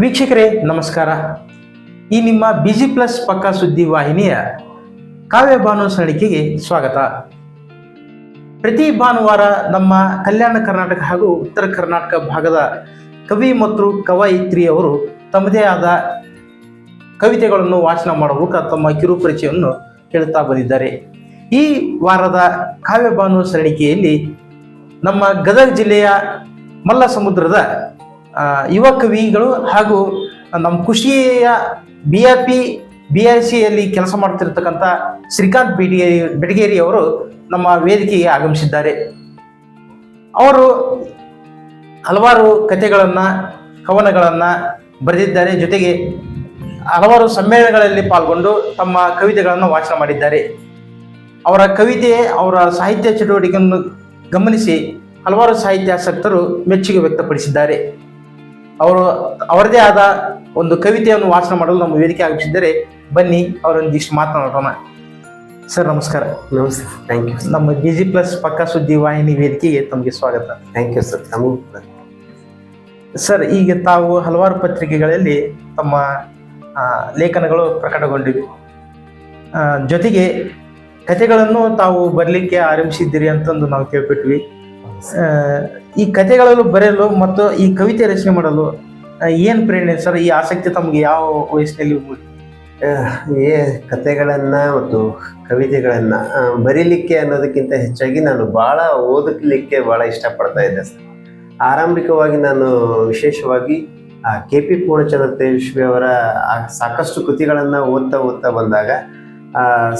ವೀಕ್ಷಕರೇ, ನಮಸ್ಕಾರ. ಈ ನಿಮ್ಮ ಬಿಜಿ ಪ್ಲಸ್ ಪಕ್ಕ ಸುದ್ದಿ ವಾಹಿನಿಯ ಕಾವ್ಯ ಭಾನು ಸರಣಿಕೆಗೆ ಸ್ವಾಗತ. ಪ್ರತಿ ಭಾನುವಾರ ನಮ್ಮ ಕಲ್ಯಾಣ ಕರ್ನಾಟಕ ಹಾಗೂ ಉತ್ತರ ಕರ್ನಾಟಕ ಭಾಗದ ಕವಿ ಮತ್ತು ಕವಯಿತ್ರಿಯವರು ತಮ್ಮದೇ ಆದ ಕವಿತೆಗಳನ್ನು ವಾಚನ ಮಾಡುವ ಮೂಲಕ ತಮ್ಮ ಕಿರುಪರಿಚಯವನ್ನು ಹೇಳುತ್ತಾ ಬಂದಿದ್ದಾರೆ. ಈ ವಾರದ ಕಾವ್ಯ ಭಾನು ಸರಣಿಕೆಯಲ್ಲಿ ನಮ್ಮ ಗದಗ ಜಿಲ್ಲೆಯ ಮಲ್ಲ ಸಮುದ್ರದ ಯುವ ಕವಿಗಳು ಹಾಗೂ ನಮ್ಮ ಖುಷಿಯ B R P B R ಸಿಯಲ್ಲಿ ಕೆಲಸ ಮಾಡ್ತಿರ್ತಕ್ಕಂಥ ಶ್ರೀಕಾಂತ್ ಬಿಡಿಗೇರಿ ಬೆಟಗೇರಿ ಅವರು ನಮ್ಮ ವೇದಿಕೆಗೆ ಆಗಮಿಸಿದ್ದಾರೆ. ಅವರು ಹಲವಾರು ಕಥೆಗಳನ್ನು, ಕವನಗಳನ್ನು ಬರೆದಿದ್ದಾರೆ. ಜೊತೆಗೆ ಹಲವಾರು ಸಮ್ಮೇಳನಗಳಲ್ಲಿ ಪಾಲ್ಗೊಂಡು ತಮ್ಮ ಕವಿತೆಗಳನ್ನು ವಾಚನ ಮಾಡಿದ್ದಾರೆ. ಅವರ ಕವಿತೆ, ಅವರ ಸಾಹಿತ್ಯ ಚಟುವಟಿಕೆಯನ್ನು ಗಮನಿಸಿ ಹಲವಾರು ಸಾಹಿತ್ಯಾಸಕ್ತರು ಮೆಚ್ಚುಗೆ ವ್ಯಕ್ತಪಡಿಸಿದ್ದಾರೆ. ಅವರು ಅವರದೇ ಆದ ಒಂದು ಕವಿತೆಯನ್ನು ವಾಚನ ಮಾಡಲು ನಮ್ಮ ವೇದಿಕೆ ಆಗಿಸಿದ್ದರೆ ಬನ್ನಿ ಅವರೊಂದಿಷ್ಟು ಮಾತನಾಡೋಣ. ಸರ್ ನಮಸ್ಕಾರ. ನಮಸ್ತೆ. ಥ್ಯಾಂಕ್ ಯು ನಮ್ಮ ಬಿ ಜಿ ಪ್ಲಸ್ ಪಕ್ಕ ಸುದ್ದಿ ವಾಹಿನಿ ವೇದಿಕೆಗೆ ತಮಗೆ ಸ್ವಾಗತ. ಥ್ಯಾಂಕ್ ಯು ಸರ್ ನಮಗೂ ಸರ್ ಈಗ ತಾವು ಹಲವಾರು ಪತ್ರಿಕೆಗಳಲ್ಲಿ ತಮ್ಮ ಲೇಖನಗಳು ಪ್ರಕಟಗೊಂಡಿವೆ. ಜೊತೆಗೆ ಕಥೆಗಳನ್ನು ತಾವು ಬರಲಿಕ್ಕೆ ಆರಂಭಿಸಿದ್ದೀರಿ ಅಂತಂದು ನಾವು ಕೇಳ್ಬಿಟ್ವಿ ಈ ಕಥೆಗಳಲ್ಲೂ ಬರೆಯಲು ಮತ್ತು ಈ ಕವಿತೆ ರಚನೆ ಮಾಡಲು ಏನು ಪ್ರೇರಣೆ ಸರ್? ಈ ಆಸಕ್ತಿ ತಮಗೆ ಯಾವ ವಯಸ್ಸಿನಲ್ಲಿ ಏ ಕತೆಗಳನ್ನು ಮತ್ತು ಕವಿತೆಗಳನ್ನು ಆ, ಬರೀಲಿಕ್ಕೆ ಅನ್ನೋದಕ್ಕಿಂತ ಹೆಚ್ಚಾಗಿ ನಾನು ಬಹಳ ಓದಲಿಕ್ಕೆ ಬಹಳ ಇಷ್ಟಪಡ್ತಾ ಇದ್ದೆ ಸರ್. ಆರಂಭಿಕವಾಗಿ ನಾನು ವಿಶೇಷವಾಗಿ ಕೆ ಪಿ ಪೂರ್ಣಚಂದ್ರ ತೇಜಸ್ವಿ ಅವರ ಆ ಸಾಕಷ್ಟು ಕೃತಿಗಳನ್ನು ಓದ್ತಾ ಓದ್ತಾ ಬಂದಾಗ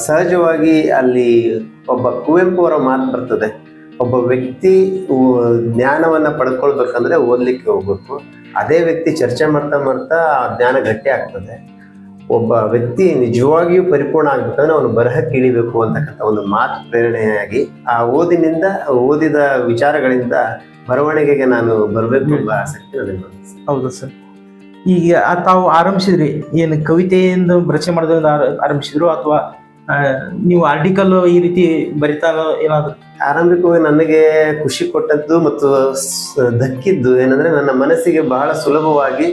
ಸಹಜವಾಗಿ ಅಲ್ಲಿ ಒಬ್ಬ ಕುವೆಂಪು ಅವರ ಮಾತು ಬರ್ತದೆ. ಒಬ್ಬ ವ್ಯಕ್ತಿ ಜ್ಞಾನವನ್ನು ಪಡ್ಕೊಳ್ಬೇಕಂದ್ರೆ ಓದಲಿಕ್ಕೆ ಹೋಗ್ಬೇಕು. ಅದೇ ವ್ಯಕ್ತಿ ಚರ್ಚೆ ಮಾಡ್ತಾ ಮಾಡ್ತಾ ಆ ಜ್ಞಾನ ಗಟ್ಟಿ ಆಗ್ತದೆ. ಒಬ್ಬ ವ್ಯಕ್ತಿ ನಿಜವಾಗಿಯೂ ಪರಿಪೂರ್ಣ ಆಗ್ಬೇಕಂದ್ರೆ ಅವನು ಬರಹಕ್ಕೆ ಇಳಿಬೇಕು ಅಂತಕ್ಕಂಥ ಒಂದು ಮಾತು ಪ್ರೇರಣೆಯಾಗಿ ಆ ಓದಿನಿಂದ ಓದಿದ ವಿಚಾರಗಳಿಂದ ಬರವಣಿಗೆಗೆ ನಾನು ಬರಬೇಕು ಎಂಬ ಆಸಕ್ತಿ ನನಗೆ. ಹೌದು ಸರ್. ಈಗ ತಾವು ಆರಂಭಿಸಿದ್ರಿ ಏನು ಕವಿತೆಯಿಂದ ರಚನೆ ಮಾಡೋದ್ರಿಂದ ಆರ- ಆರಂಭಿಸಿದ್ರು ಅಥವಾ ನೀವು ಆರ್ಟಿಕಲ್ ಈ ರೀತಿ ಬರಿತಾ ಏನಾದ್ರು? ಆರಂಭಿಕವಾಗಿ ನನಗೆ ಖುಷಿ ಕೊಟ್ಟದ್ದು ಮತ್ತು ದಕ್ಕಿದ್ದು ಏನಂದ್ರೆ ನನ್ನ ಮನಸ್ಸಿಗೆ ಬಹಳ ಸುಲಭವಾಗಿ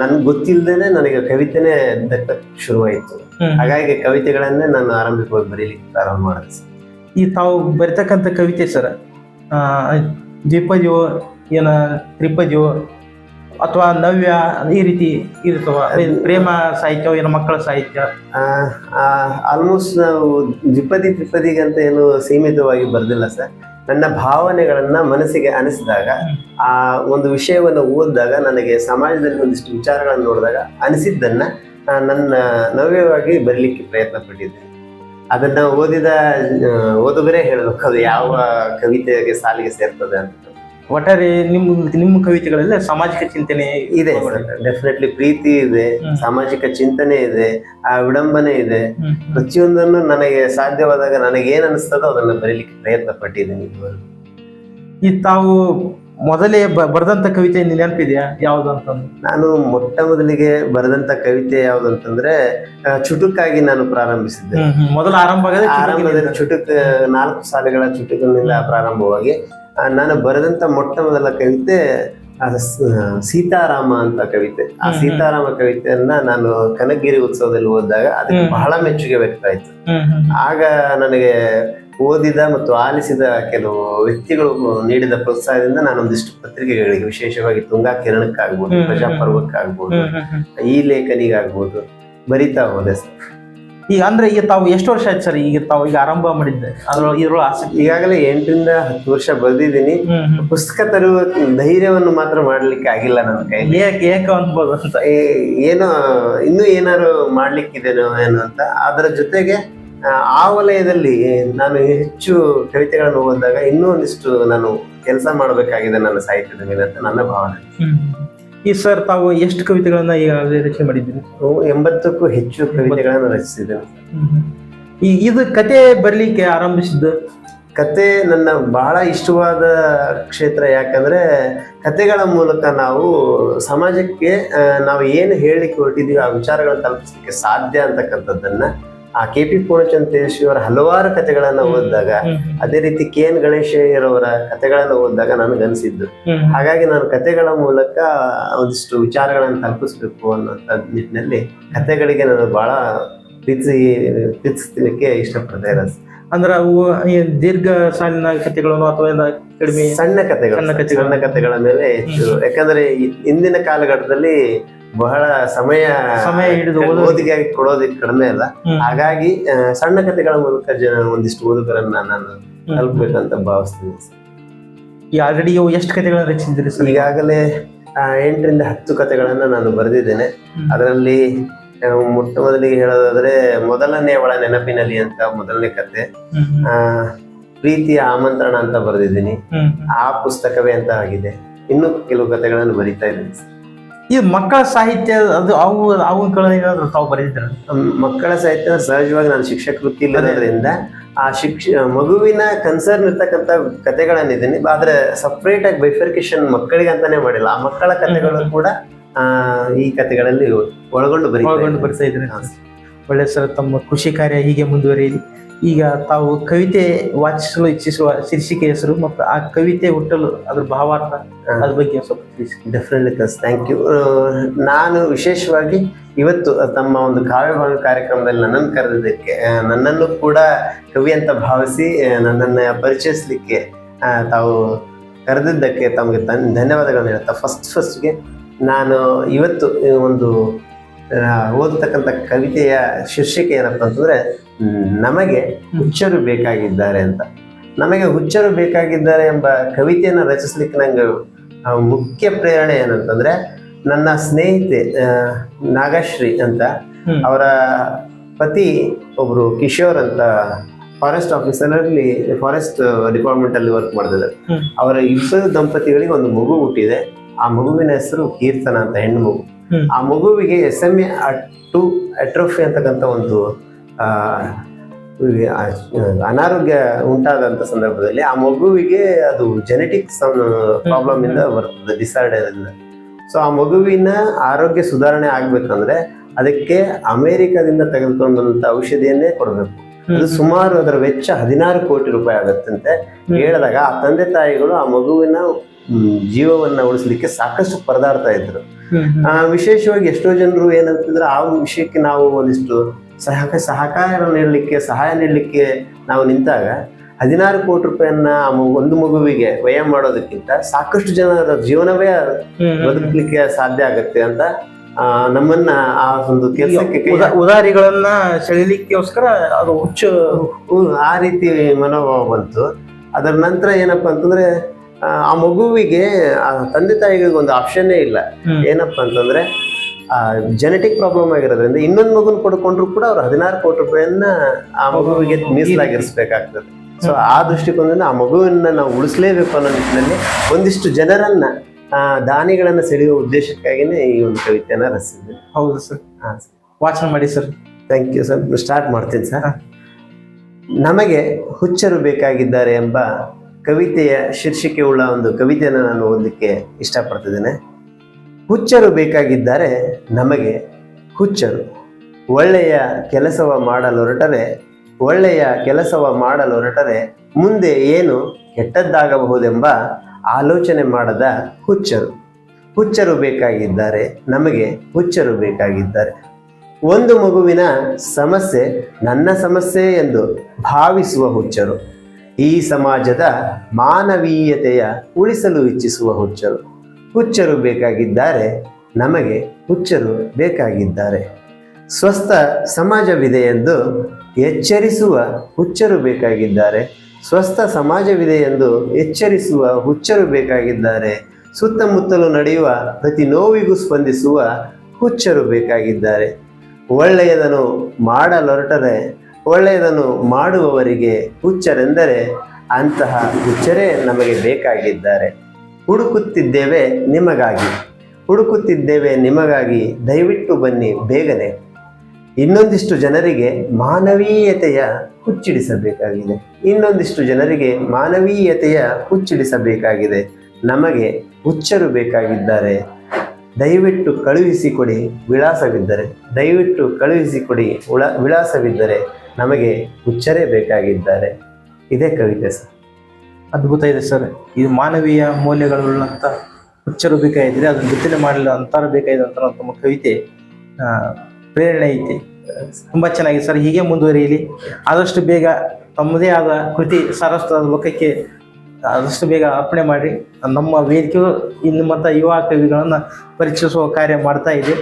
ನನ್ಗೆ ಗೊತ್ತಿಲ್ಲದೇನೆ ನನಗೆ ಕವಿತೆನೇ ದಕ್ಕ ಶುರುವಾಯಿತು. ಹಾಗಾಗಿ ಕವಿತೆಗಳನ್ನೇ ನಾನು ಆರಂಭಿಕವಾಗಿ ಬರೀಲಿಕ್ಕೆ ಪ್ರಾರಂಭ ಮಾಡಿದೆ. ಈ ತಾವು ಬರಿತಕ್ಕಂಥ ಕವಿತೆ ಸರ್ ದ್ವಿಪದಿಯೋ ಏನ ತ್ರಿಪದಿಯೋ ಅಥವಾ ನವ್ಯ ಈ ರೀತಿ ಇರ್ತವ ಪ್ರೇಮ ಸಾಹಿತ್ಯ ಏನೋ ಮಕ್ಕಳ ಸಾಹಿತ್ಯ? ಆಲ್ಮೋಸ್ಟ್ ನಾವು ದ್ವಿಪದಿ ತ್ರಿಪದಿಗಂತ ಏನು ಸೀಮಿತವಾಗಿ ಬರೆದಿಲ್ಲ ಸರ್. ನನ್ನ ಭಾವನೆಗಳನ್ನು ಮನಸ್ಸಿಗೆ ಅನಿಸಿದಾಗ ಆ ಒಂದು ವಿಷಯವನ್ನು ಓದಿದಾಗ ನನಗೆ ಸಮಾಜದಲ್ಲಿ ಒಂದಿಷ್ಟು ವಿಚಾರಗಳನ್ನು ನೋಡಿದಾಗ ಅನಿಸಿದ್ದನ್ನ ನನ್ನ ನವ್ಯವಾಗಿ ಬರಲಿಕ್ಕೆ ಪ್ರಯತ್ನ ಪಟ್ಟಿದ್ದೆ. ಅದನ್ನ ಓದಿದ ಓದುಗರೇ ಹೇಳಬೇಕು ಅದು ಯಾವ ಕವಿತೆಗೆ ಸಾಲಿಗೆ ಸೇರ್ತದೆ ಅಂತ. ಒಟ್ಟಾರೆ ನಿಮ್ಮ ನಿಮ್ಮ ಕವಿತೆಗಳೆಲ್ಲ ಸಾಮಾಜಿಕ ಚಿಂತನೆ ಇದೆ ಡೆಫಿನೆಟ್ಲಿ ಪ್ರೀತಿ ಇದೆ ಸಾಮಾಜಿಕ ಚಿಂತನೆ ಇದೆ ಆ ವಿಡಂಬನೆ ಇದೆ. ಪ್ರತಿಯೊಂದನ್ನು ನನಗೆ ಸಾಧ್ಯವಾದಾಗ ನನಗೆ ಏನ್ ಅನಿಸ್ತದೋ ಅದನ್ನ ಬರೀಲಿಕ್ಕೆ ಪ್ರಯತ್ನ ಪಟ್ಟಿದ್ದೀನಿ. ಈ ತಾವು ಮೊದಲೇ ಬರೆದಂತ ಕವಿತೆ ನೆನಪಿದೆಯಾ? ಯಾವ್ದು ಅಂತಂದ್ರೆ ನಾನು ಮೊಟ್ಟ ಮೊದಲಿಗೆ ಬರೆದಂತ ಕವಿತೆ ಯಾವ್ದು ಅಂತಂದ್ರೆ ಚುಟುಕಾಗಿ ನಾನು ಪ್ರಾರಂಭಿಸಿದ್ದೆ. ಮೊದಲ ಆರಂಭ ಆರಂಭದಲ್ಲಿ ಚುಟುಕ್ ನಾಲ್ಕು ಸಾಲುಗಳ ಚುಟುಕಿನಿಂದ ಪ್ರಾರಂಭವಾಗಿ ನಾನು ಬರೆದಂತ ಮೊಟ್ಟ ಮೊದಲ ಕವಿತೆ ಸೀತಾರಾಮ ಅಂತ ಕವಿತೆ ಆ. ಸೀತಾರಾಮ ಕವಿತೆಯನ್ನ ನಾನು ಕನಕಗಿರಿ ಉತ್ಸವದಲ್ಲಿ ಓದಿದಾಗ ಅದಕ್ಕೆ ಬಹಳ ಮೆಚ್ಚುಗೆ ವ್ಯಕ್ತ ಆಯ್ತು ಆಗ ನನಗೆ ಓದಿದ ಮತ್ತು ಆಲಿಸಿದ ಕೆಲವು ವ್ಯಕ್ತಿಗಳು ನೀಡಿದ ಪ್ರೋತ್ಸಾಹದಿಂದ ನಾನು ಒಂದಿಷ್ಟು ಪತ್ರಿಕೆಗಳಿಗೆ ವಿಶೇಷವಾಗಿ ತುಂಗಾ ಕಿರಣಕ್ಕಾಗ್ಬೋದು. ಪ್ರಜಾಪರ್ವಕ್ಕಾಗ್ಬೋದು. ಈ ಲೇಖನಿಗಾಗ್ಬೋದು ಬರಿತಾ ಹೋದೆ ಸರ್ ಈಗ ಅಂದ್ರೆ ಈಗ ತಾವು ಎಷ್ಟು ವರ್ಷ ಆಯ್ತು ಸರ್ ಈಗ ತಾವು ಈಗ ಆರಂಭ ಮಾಡಿದ್ದೆ? ಅದ್ರೊಳಗೆ ಇರೋ ಆಸಕ್ತಿ. ಈಗಾಗಲೇ ಎಂಟರಿಂದ ಹತ್ತು ವರ್ಷ ಬರೆದಿದ್ದೀನಿ. ಪುಸ್ತಕ ತರುವ ಧೈರ್ಯವನ್ನು ಮಾತ್ರ ಮಾಡ್ಲಿಕ್ಕೆ ಆಗಿಲ್ಲ ನನ್ನ ಕೈಲಿ. ಏಕ ಏಕ ಅನ್ಬೋದು ಅಂತ ಏನೋ ಇನ್ನೂ ಏನಾದ್ರು ಮಾಡ್ಲಿಕ್ಕಿದೇನೋ ಏನು ಅಂತ. ಅದರ ಜೊತೆಗೆ ಆ, ಆ ವಲಯದಲ್ಲಿ ನಾನು ಹೆಚ್ಚು ಕವಿತೆಗಳನ್ನು ಓದಿದಾಗ ಇನ್ನೂ ಒಂದಿಷ್ಟು ನಾನು ಕೆಲಸ ಮಾಡಬೇಕಾಗಿದೆ ನನ್ನ ಸಾಹಿತ್ಯದ ಮೇಲೆ ಅಂತ ನನ್ನ ಭಾವನೆ. ಈ ಸರ್ ತಾವು ಎಷ್ಟು ಕವಿತೆಗಳನ್ನ ಈಗಾಗಲೇ ರಚನೆ ಮಾಡಿದ್ದೀರಿ? ಎಂಬತ್ತಕ್ಕೂ ಹೆಚ್ಚು ಕವಿತೆಗಳನ್ನು ರಚಿಸಿದ್ದೇನೆ ಈ ಇದು ಕತೆ ಬರ್ಲಿಕ್ಕೆ ಆರಂಭಿಸಿದ್ದು? ಕತೆ ನನ್ನ ಬಹಳ ಇಷ್ಟವಾದ ಕ್ಷೇತ್ರ ಯಾಕಂದ್ರೆ ಕತೆಗಳ ಮೂಲಕ ನಾವು ಸಮಾಜಕ್ಕೆ ನಾವು ಏನು ಹೇಳಲಿಕ್ಕೆ ಹೊರಟಿದೀವಿ ಆ ವಿಚಾರಗಳನ್ನು ತಲುಪಿಸ್ಲಿಕ್ಕೆ ಸಾಧ್ಯ ಅಂತಕ್ಕಂಥದ್ದನ್ನ ಆ ಕೆ ಪಿ ಅವರ ಹಲವಾರು ಕಥೆಗಳನ್ನ ಓದಿದಾಗ ಅದೇ ರೀತಿ ಕೆ ಎನ್ ಗಣೇಶಯ್ಯರವರ ಕಥೆಗಳನ್ನ ಓದಿದಾಗ ನನಗನ್ಸಿದ್ದು ಅನಿಸಿದ್ದು. ಹಾಗಾಗಿ ನಾನು ಕಥೆಗಳ ಮೂಲಕ ಒಂದಿಷ್ಟು ವಿಚಾರಗಳನ್ನು ತಲುಪಿಸ್ಬೇಕು ಅನ್ನೋಂಥ ನಿಟ್ಟಿನಲ್ಲಿ ಕಥೆಗಳಿಗೆ ನಾನು ಬಹಳ ಪ್ರೀತಿ ಪ್ರೀತಿಸ್ಲಿಕ್ಕೆ ಇಷ್ಟಪಡ್ತಾ ಇರೋದು. ಅಂದ್ರೆ ಅವು ದೀರ್ಘ ಸಾಲಿನ ಕಥೆಗಳನ್ನು ಅಥವಾ ಕಡಿಮೆ? ಸಣ್ಣ ಕಥೆಗಳು ಸಣ್ಣ ಕಥೆಗಳು. ಮೇಲೆ ಹೆಚ್ಚು. ಯಾಕಂದ್ರೆ ಇಂದಿನ ಕಾಲಘಟ್ಟದಲ್ಲಿ ಬಹಳ ಸಮಯ ಸಮಯ ಹಿಡಿದು. ಓದಿಗೆ ಕೊಡೋದಕ್ಕೆ ಕಡಿಮೆ ಅಲ್ಲ. ಹಾಗಾಗಿ ಸಣ್ಣ ಕಥೆಗಳ ಮೂಲಕ ಜನ ಒಂದಿಷ್ಟು ಓದುಗರನ್ನ ನಾನು ತಲುಪಬೇಕಂತ ಭಾವಿಸ್ತೀನಿ ಈ ಆಲ್ರೆಡಿ ಎಷ್ಟು ಕಥೆಗಳ ರಚಿಸಿದ್ರಿ ಸರ್? ಈಗಾಗಲೇ ಎಂಟರಿಂದ ಹತ್ತು ಕಥೆಗಳನ್ನ ನಾನು ಬರೆದಿದ್ದೇನೆ. ಅದರಲ್ಲಿ ಮೊಟ್ಟ ಮೊದಲಿಗೆ ಹೇಳೋದಾದ್ರೆ ಮೊದಲನೇ ಅವಳ ನೆನಪಿನಲ್ಲಿ ಅಂತ ಮೊದಲನೇ ಕತೆ ಆ, ಪ್ರೀತಿಯ ಆಮಂತ್ರಣ ಅಂತ ಬರೆದಿದ್ದೀನಿ. ಆ ಪುಸ್ತಕವೇ ಅಂತ ಆಗಿದೆ. ಇನ್ನು ಕೆಲವು ಕಥೆಗಳನ್ನು ಬರಿತಾ ಇದ್ದೀನಿ ಈ ಮಕ್ಕಳ ಸಾಹಿತ್ಯ ಅದು ಅವು ಅವು ಏನಾದ್ರು ತಾವು ಬರೆದಿದ್ರ ಮಕ್ಕಳ ಸಾಹಿತ್ಯ ಸಹಜವಾಗಿ ನಾನು ಶಿಕ್ಷಕ ವೃತ್ತಿ ಇಲ್ಲದ್ರಿಂದ ಆ ಶಿಕ್ಷ ಮಗುವಿನ ಕನ್ಸರ್ನ್ ಇರ್ತಕ್ಕಂಥ ಕಥೆಗಳನ್ನಿದ್ದೀನಿ. ಆದ್ರೆ ಸಪ್ರೇಟ್ ಆಗಿ ಬೈಫರ್ಕೇಶನ್ ಮಕ್ಕಳಿಗೆ ಅಂತಾನೆ ಮಾಡಿಲ್ಲ. ಆ ಮಕ್ಕಳ ಕತೆಗಳು ಕೂಡ ಈ ಕಥೆಗಳಲ್ಲಿ ಒಳಗೊಂಡು ಬರೀ ಒಳಗೊಂಡು ಬರ್ತಾ ಇದ್ರಿ ಒಳ್ಳೆ ಸರ್ ತಮ್ಮ ಕೃಷಿ ಕಾರ್ಯ ಹೀಗೆ ಮುಂದುವರಿಯಲಿ ಈಗ ತಾವು ಕವಿತೆ ವಾಚಿಸಲು ಇಚ್ಛಿಸುವ ಶೀರ್ಷಿಕೆ ಹೆಸರು ಮತ್ತು ಆ ಕವಿತೆ ಹುಟ್ಟಲು ಅದ್ರ ಭಾವಾರ್ಥ ಅದ್ರ ಬಗ್ಗೆ ಸ್ವಲ್ಪ ತಿಳಿಸಿ ಡೆಫಿನೆಟ್ಲಿ ಕಸ್ ಥ್ಯಾಂಕ್ ಯು ನಾನು ವಿಶೇಷವಾಗಿ ಇವತ್ತು ತಮ್ಮ ಒಂದು ಕಾವ್ಯಭಾವ ಕಾರ್ಯಕ್ರಮದಲ್ಲಿ ನನ್ನನ್ನು ಕರೆದಿದ್ದಕ್ಕೆ ನನ್ನನ್ನು ಕೂಡ ಕವಿ ಅಂತ ಭಾವಿಸಿ ನನ್ನನ್ನು ಪರಿಚಯಿಸಲಿಕ್ಕೆ ತಾವು ಕರೆದಿದ್ದಕ್ಕೆ ತಮಗೆ ಧನ್ ಧನ್ಯವಾದಗಳನ್ನು ಹೇಳ್ತಾ ಫಸ್ಟ್ ಫಸ್ಟ್ಗೆ ನಾನು ಇವತ್ತು ಒಂದು ಓದತಕ್ಕಂಥ ಕವಿತೆಯ ಶೀರ್ಷಿಕೆ ಏನಪ್ಪ ಅಂತಂದ್ರೆ ನಮಗೆ ಹುಚ್ಚರು ಬೇಕಾಗಿದ್ದಾರೆ ಅಂತ ನಮಗೆ ಹುಚ್ಚರು ಬೇಕಾಗಿದ್ದಾರೆ ಎಂಬ ಕವಿತೆಯನ್ನು ರಚಿಸ್ಲಿಕ್ಕೆ ನಂಗೆ ಮುಖ್ಯ ಪ್ರೇರಣೆ ಏನಂತಂದ್ರೆ ನನ್ನ ಸ್ನೇಹಿತೆ ನಾಗಶ್ರೀ ಅಂತ ಅವರ ಪತಿ ಒಬ್ರು ಕಿಶೋರ್ ಅಂತ ಫಾರೆಸ್ಟ್ ಆಫೀಸರಲ್ಲಿ ಫಾರೆಸ್ಟ್ ಡಿಪಾರ್ಟ್ಮೆಂಟ್ ಅಲ್ಲಿ ವರ್ಕ್ ಮಾಡ್ತಿದ್ದಾರೆ. ಅವರ ಇಬ್ಬರು ದಂಪತಿಗಳಿಗೆ ಒಂದು ಮಗು ಹುಟ್ಟಿದೆ ಆ ಮಗುವಿನ ಹೆಸರು ಕೀರ್ತನ ಅಂತ ಹೆಣ್ಣು ಮಗು. ಆ ಮಗುವಿಗೆ S M A two atrophy ಅಂತಕ್ಕಂಥ ಒಂದು ಅನಾರೋಗ್ಯ ಉಂಟಾದಂತ ಸಂದರ್ಭದಲ್ಲಿ ಆ ಮಗುವಿಗೆ ಅದು ಜೆನೆಟಿಕ್ ಪ್ರಾಬ್ಲಮ್ ಇಂದ ಬರ್ತದೆ ಡಿಸಾರ್ಡರ್ ಇಂದ. ಸೊ ಆ ಮಗುವಿನ ಆರೋಗ್ಯ ಸುಧಾರಣೆ ಆಗ್ಬೇಕಂದ್ರೆ ಅದಕ್ಕೆ ಅಮೆರಿಕದಿಂದ ತೆಗೆದುಕೊಂಡಂತ ಔಷಧಿಯನ್ನೇ ಕೊಡಬೇಕು. ಅದು ಸುಮಾರು ಅದರ ವೆಚ್ಚ ಹದಿನಾರು ಕೋಟಿ ರೂಪಾಯಿ ಆಗತ್ತಂತೆ ಹೇಳಿದಾಗ ಆ ತಂದೆ ತಾಯಿಗಳು ಆ ಮಗುವಿನ ಜೀವವನ್ನ ಉಳಿಸ್ಲಿಕ್ಕೆ ಸಾಕಷ್ಟು ಪರದಾಡ್ತಾ ಇದ್ರು. ಆ, ವಿಶೇಷವಾಗಿ ಎಷ್ಟೋ ಜನರು ಏನಂತಂದ್ರೆ ಆ ವಿಷಯಕ್ಕೆ ನಾವು ಒಂದಿಷ್ಟು ಸಹಕ ಸಹಕಾರ ನೀಡಲಿಕ್ಕೆ ಸಹಾಯ ನೀಡಲಿಕ್ಕೆ ನಾವು ನಿಂತಾಗ ಹದಿನಾರು ಕೋಟಿ ರೂಪಾಯಿಯನ್ನ ಒಂದು ಮಗುವಿಗೆ ವ್ಯಯ ಮಾಡೋದಕ್ಕಿಂತ ಸಾಕಷ್ಟು ಜನರ ಜೀವನವೇ. ಬದುಕಲಿಕ್ಕೆ ಸಾಧ್ಯ ಆಗತ್ತೆ ಅಂತ ಆ, ನಮ್ಮನ್ನ ಆ ಒಂದು ಕೆಲಸಕ್ಕೆ ಉದಾರಿಗಳನ್ನ ಸೆಳಿಲಿಕ್ಕೋಸ್ಕರ ಅದು ಹುಚ್ಚು ಆ ರೀತಿ ಮನೋಭಾವ ಬಂತು. ಅದರ ನಂತರ ಏನಪ್ಪಾ ಅಂತಂದ್ರೆ ಆ, ಮಗುವಿಗೆ ಆ ತಂದೆ ತಾಯಿಗಳಿಗೆ ಒಂದು ಆಪ್ಷನ್ನೇ ಇಲ್ಲ ಏನಪ್ಪ ಅಂತಂದ್ರೆ ಆ ಜೆನೆಟಿಕ್ ಪ್ರಾಬ್ಲಮ್ ಆಗಿರೋದ್ರಿಂದ ಇನ್ನೊಂದು ಮಗುನ ಕೊಡ್ಕೊಂಡ್ರು ಕೂಡ ಅವ್ರು ಹದಿನಾರು ಕೋಟಿ ರೂಪಾಯಿಯನ್ನ ಆ ಮಗುವಿಗೆ ಮೀಸಲಾಗಿರಿಸ್ಬೇಕಾಗ್ತದೆ. ಸೊ ಆ ದೃಷ್ಟಿಕೋನದಿಂದ ಆ ಮಗುವನ್ನ ನಾವು ಉಳಿಸ್ಲೇಬೇಕು ಅನ್ನೋ ನಿಟ್ಟಿನಲ್ಲಿ ಒಂದಿಷ್ಟು ಜನರನ್ನ ಆ, ದಾನಿಗಳನ್ನ ಸೆಳೆಯುವ ಉದ್ದೇಶಕ್ಕಾಗಿನೇ ಈ ಒಂದು ಕವಿತೆಯನ್ನ ರಚಿಸಿದೆ ಹೌದು ಸರ್. ಹಾ ವಾಚನ ಮಾಡಿ sir. Thank you sir start ಮಾಡ್ತೀನಿ ಸರ್ ನಮಗೆ ಹುಚ್ಚರು ಬೇಕಾಗಿದ್ದಾರೆ ಎಂಬ ಕವಿತೆಯ ಶೀರ್ಷಿಕೆ ಉಳ್ಳ ಒಂದು ಕವಿತೆಯನ್ನು ನಾನು ಓದಲಿಕ್ಕೆ ಇಷ್ಟಪಡ್ತಿದ್ದೇನೆ. ಹುಚ್ಚರು ಬೇಕಾಗಿದ್ದಾರೆ ನಮಗೆ, ಹುಚ್ಚರು. ಒಳ್ಳೆಯ ಕೆಲಸವ ಮಾಡಲೊರಟರೆ, ಒಳ್ಳೆಯ ಕೆಲಸವ ಮಾಡಲೊರಟರೆ, ಮುಂದೆ ಏನು ಕೆಟ್ಟದ್ದಾಗಬಹುದೆಂಬ ಆಲೋಚನೆ ಮಾಡದ ಹುಚ್ಚರು. ಹುಚ್ಚರು ಬೇಕಾಗಿದ್ದಾರೆ ನಮಗೆ, ಹುಚ್ಚರು ಬೇಕಾಗಿದ್ದಾರೆ. ಒಂದು ಮಗುವಿನ ಸಮಸ್ಯೆ ನನ್ನ ಸಮಸ್ಯೆ ಎಂದು ಭಾವಿಸುವ ಹುಚ್ಚರು. ಈ ಸಮಾಜದ ಮಾನವೀಯತೆಯ ಉಳಿಸಲು ಇಚ್ಛಿಸುವ ಹುಚ್ಚರು. ಹುಚ್ಚರು ಬೇಕಾಗಿದ್ದಾರೆ, ನಮಗೆ ಹುಚ್ಚರು ಬೇಕಾಗಿದ್ದಾರೆ. ಸ್ವಸ್ಥ ಸಮಾಜವಿದೆ ಎಂದು ಎಚ್ಚರಿಸುವ ಹುಚ್ಚರು ಬೇಕಾಗಿದ್ದಾರೆ. ಸ್ವಸ್ಥ ಸಮಾಜವಿದೆ ಎಂದು ಎಚ್ಚರಿಸುವ ಹುಚ್ಚರು ಬೇಕಾಗಿದ್ದಾರೆ. ಸುತ್ತಮುತ್ತಲು ನಡೆಯುವ ಪ್ರತಿ ನೋವಿಗೂ ಸ್ಪಂದಿಸುವ ಹುಚ್ಚರು ಬೇಕಾಗಿದ್ದಾರೆ. ಒಳ್ಳೆಯದನ್ನು ಮಾಡಲೊರಟರೆ ಒಳ್ಳೆಯದನ್ನು ಮಾಡುವವರಿಗೆ ಹುಚ್ಚರೆಂದರೆ ಅಂತಹ ಹುಚ್ಚರೇ ನಮಗೆ ಬೇಕಾಗಿದ್ದಾರೆ. ಹುಡುಕುತ್ತಿದ್ದೇವೆ ನಿಮಗಾಗಿ. ಹುಡುಕುತ್ತಿದ್ದೇವೆ ನಿಮಗಾಗಿ. ದಯವಿಟ್ಟು ಬನ್ನಿ ಬೇಗನೆ. ಇನ್ನೊಂದಿಷ್ಟು ಜನರಿಗೆ ಮಾನವೀಯತೆಯ ಹುಚ್ಚಿಡಿಸಬೇಕಾಗಿದೆ. ಇನ್ನೊಂದಿಷ್ಟು ಜನರಿಗೆ ಮಾನವೀಯತೆಯ ಹುಚ್ಚಿಡಿಸಬೇಕಾಗಿದೆ. ನಮಗೆ ಹುಚ್ಚರು ಬೇಕಾಗಿದ್ದಾರೆ. ದಯವಿಟ್ಟು ಕಳುಹಿಸಿಕೊಡಿ ವಿಳಾಸವಿದ್ದರೆ. ದಯವಿಟ್ಟು ಕಳುಹಿಸಿ ಕೊಡಿ ಉಳ, ವಿಳಾಸವಿದ್ದರೆ. ನಮಗೆ ಹುಚ್ಚರೇ ಬೇಕಾಗಿದ್ದಾರೆ. ಇದೇ ಕವಿತೆ ಸರ್. ಅದ್ಭುತ ಇದೆ ಸರ್. ಇದು ಮಾನವೀಯ ಮೌಲ್ಯಗಳುಳ್ಳಂಥ ಹುಚ್ಚರು ಬೇಕಾಗಿದ್ರೆ ಅದನ್ನು ಬಿತ್ತನೆ ಮಾಡಲು ಅಂತರ ಬೇಕಾಗಿದೆ ಅಂತ ನಮ್ಮ ಕವಿತೆ ಪ್ರೇರಣೆ ಐತಿ. ತುಂಬಾ ಚೆನ್ನಾಗಿದೆ ಸರ್. ಹೀಗೆ ಮುಂದುವರಿಯಲಿ. ಆದಷ್ಟು ಬೇಗ ತಮ್ಮದೇ ಆದ ಕೃತಿ ಸಾರಸ್ವತ ಲೋಕಕ್ಕೆ ಆದಷ್ಟು ಬೇಗ ಅರ್ಪಣೆ ಮಾಡಿ ನಮ್ಮ ವೇದಿಕೆಯು ಇನ್ನು ಮತ್ತು ಯುವ ಕವಿಗಳನ್ನು ಪರಿಚಯಿಸುವ ಕಾರ್ಯ ಮಾಡ್ತಾ ಇದೆ.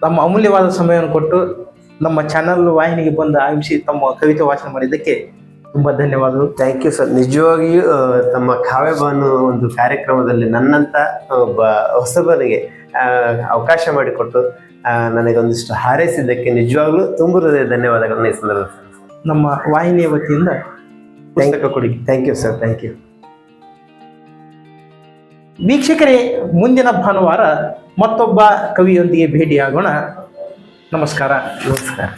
ತಮ್ಮ ಅಮೂಲ್ಯವಾದ ಸಮಯವನ್ನು ಕೊಟ್ಟು ನಮ್ಮ ಚಾನಲ್ ವಾಹಿನಿಗೆ ಬಂದು ಆಗಮಿಸಿ ತಮ್ಮ ಕವಿತೆ ವಾಚನ ಮಾಡಿದ್ದಕ್ಕೆ ತುಂಬ ಧನ್ಯವಾದಗಳು. ಥ್ಯಾಂಕ್ ಯು ಸರ್ ನಿಜವಾಗಿಯೂ ತಮ್ಮ ಕಾವ್ಯಭಾನು ಒಂದು ಕಾರ್ಯಕ್ರಮದಲ್ಲಿ ನನ್ನಂತ ಒಬ್ಬ ಹೊಸಬನಿಗೆ ಅವಕಾಶ ಮಾಡಿಕೊಟ್ಟು ನನಗೊಂದಿಷ್ಟು ನನಗೆ ಒಂದಿಷ್ಟು ಹಾರೈಸಿದ್ದಕ್ಕೆ ನಿಜವಾಗ್ಲೂ ತುಂಬ ಹೃದಯ ಧನ್ಯವಾದಗಳನ್ನ ಈ ಸಂದರ್ಭ ನಮ್ಮ ವಾಹಿನಿಯ ವತಿಯಿಂದ ಕೊಡುಗೆ thank you sir thank you ವೀಕ್ಷಕರೇ ಮುಂದಿನ ಭಾನುವಾರ ಮತ್ತೊಬ್ಬ ಕವಿಯೊಂದಿಗೆ ಭೇಟಿಯಾಗೋಣ. ನಮಸ್ಕಾರ. ನಮಸ್ಕಾರ.